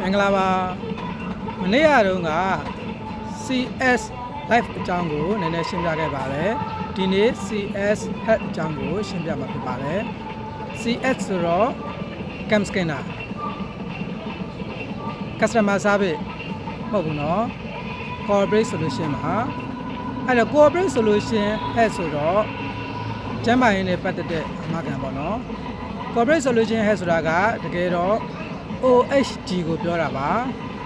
မင်္ဂလာပါမနေ့ကတုန်းက CS live အကြောင်းကိုနည်းနည်းရှင်းပြခဲ့ပါတယ်ဒီနေ့ CS head အကြောင်းကိုရှင်းပြမှာဖြစ်ပါတယ် CS ဆိုတော့ cam scanner customer service မဟုတ်ဘူးเนาะ corporate solution မှာအဲ့တော့ corporate solution head ဆိုတော့ကျမ်းမာရေးနဲ့ပတ်သက်တဲ့အမှားခံပေါ့เนาะ corporate solution head ဆိုတာကတကယ်တော့ OHG ကိုပြောတာပါ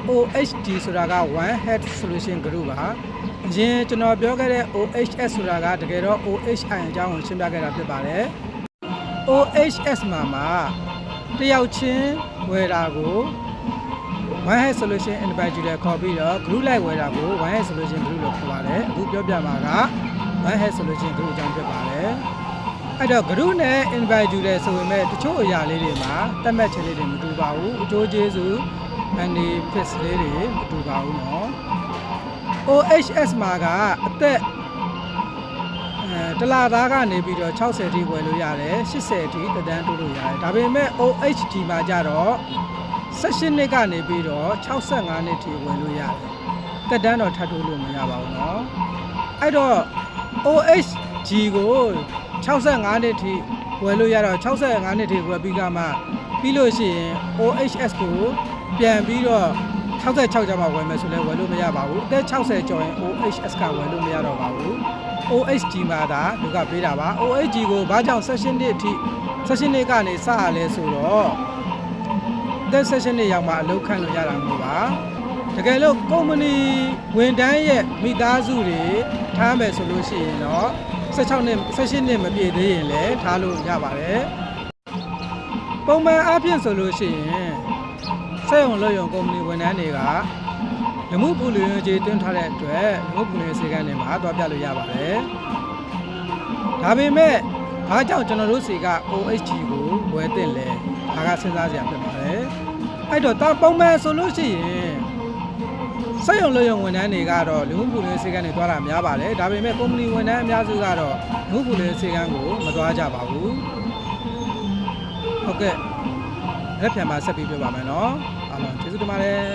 OHG ဆိုတာက one head solution group ပါအရင်ကျွန်တော်ပြောခဲ့တဲ့ OHS ဆိုတာကတကယ်တော့ OHI အကြောင်းကိုရှင်းပြခဲ့တာဖြစ်ပါတယ် OHS မှာမှာတယောက်ချင်းဝယ်တာကို one head solution individual ခေါ်ပြီးတော့ group လိုက်ဝယ်တာကို one head solution group လို့ခေါ်ပါတယ်အခုပြောပြမှာက one head solution group အကြောင်းဖြစ်ပါတယ် အဲ့တော့ group နဲ့ individual ဆိုပေမဲ့တချို့အရာလေးတွေမှာတတ်မှတ်ချက်လေးတွေမတူပါဘူးအကျိုးကျေးဇူး benefits လေးတွေမတူပါဘူးเนาะ OHS မှာကအသက်အဲတလာသားကနေပြီးတော့60ထိဝယ်လို့ရတယ်80ထိတဒန်းတိုးလို့ရတယ်ဒါပေမဲ့ OHG မှာကြတော့18နှစ်ကနေပြီးတော့65နှစ်ထိဝယ်လို့ရတယ်တက်တန်းတော့ထပ်တိုးလို့မရပါဘူးเนาะအဲ့တော့ OHG ကို 65နှစ်ထိဝယ်လို့ရတော့65နှစ်ထိဝယ်ပြီးကမှပြီးလို့ရှိရင် OHS ကိုပြန်ပြီးတော့66ကျမှဝယ်မယ်ဆိုလဲဝယ်လို့မရပါဘူးအသက်60ကျော်ရင် OHS ကဝယ်လို့မရတော့ပါဘူး OHG မှာဒါလူကပေးတာပါ OHG ကိုဘာကြောင့်16နှစ်အထိ16နှစ်ကနေစရလဲဆိုတော့အသက်16နှစ်ရောက်မှအလုပ်ခန့်လို့ရတာမျိုးပါတကယ်လို့ကုမ္ပဏီဝန်ထမ်းရဲ့မိသားစုတွေထားမယ်ဆိုလို့ရှိရင်တော့ 16နှစ်16နှစ်မပြည့်သေးရင်လည်းထားလို့ရပါတယ်ပုံမှန်အားဖြင့်ဆိုလို့ရှိရင်စက်ရုံလုပ်ရုံကုမ္ပဏီဝန်ထမ်းတွေကလူမှုပူလူရေးကြေးတွင်းထားတဲ့အတွက်လူမှုပူလူရေးစေကန်းတွေမှာတွားပြလို့ရပါတယ်ဒါပေမဲ့ဘာကြောင့်ကျွန်တော်တို့စီက OHG ကိုဝယ်တင်လဲဒါကစဉ်းစားစရာဖြစ်ပါတယ်အဲ့တော့တာပုံမှန်ဆိုလို့ရှိရင် စက်ရုံလုပ်ရုံဝန်ထမ်းတွေကတော့လူမှုပူလူရေးစေကန်းတွေတွားတာများပါတယ်ဒါပေမဲ့ကုမ္ပဏီဝန်ထမ်းအများစုကတော့လူမှုပူလူရေးစေကန်းကိုမတွားကြပါဘူးဟုတ်ကဲ့လက်ဖြံမှာဆက်ပြီးပြောပါမယ်နော်အားလုံးကျေးဇူးတင်ပါတယ်